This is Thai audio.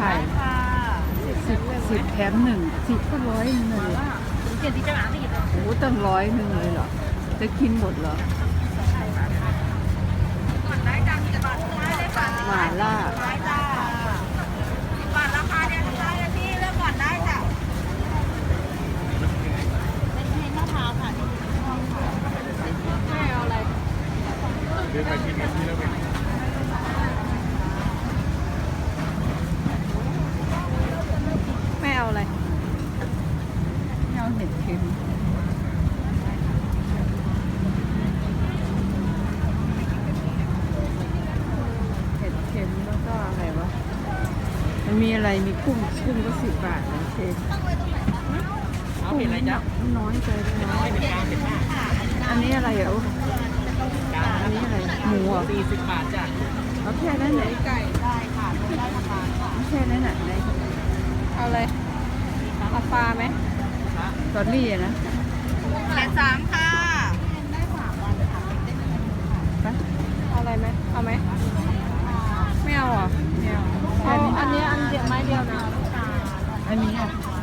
ไข่ค่ะสิบสิบแถมหนึ่งสิบก็ร้อยหนึ่งเลยเจ็ดที่จะหาที่โอ้โหตั้งร้อยหนึ่งเลยเหรอ จะกินหมดเหรอก่อนได้จ้ามีกระบาดได้เลยค่ะหมาล่าได้จ้าสิบาทราคาเดียวกันได้พี่เลือกก่อนได้จ้ะเป็นเพลงมะพร้าวค่ะไม่เอาอะไรเดินไปกินกันที่แล้วเป็น ไม่เอาอะไร ไม่เอาเห็ดเค็มเห็ดเค็มแล้วก็อะไรวะ มันมีอะไร มีกุ้งกุ้งก็สิบบาทนะเค็มเอาเห็นอะไรจ๊ะมันน้อยไปเลยนะไม่เป็นกลางเป็นหน้าอันนี้อะไรอะโอ้กลางอันนี้อะไร หมูอะสี่สิบบาทจ้ะเอาแค่นั้นไหนไก่ได้ค่ะได้ราคาค่ะเอาแค่นั้นน่ะไหนเอาเลยเอาปลาไหม ตอนนี้อะนะแสนสามค่ะได้สามวันค่ะไปเอาอะไรไหมเอาไหมไม่เอาเหรอไม่เอาเอาแค่นี้อันนี้อันเดียวไม้เดียวนะอันนี้อะส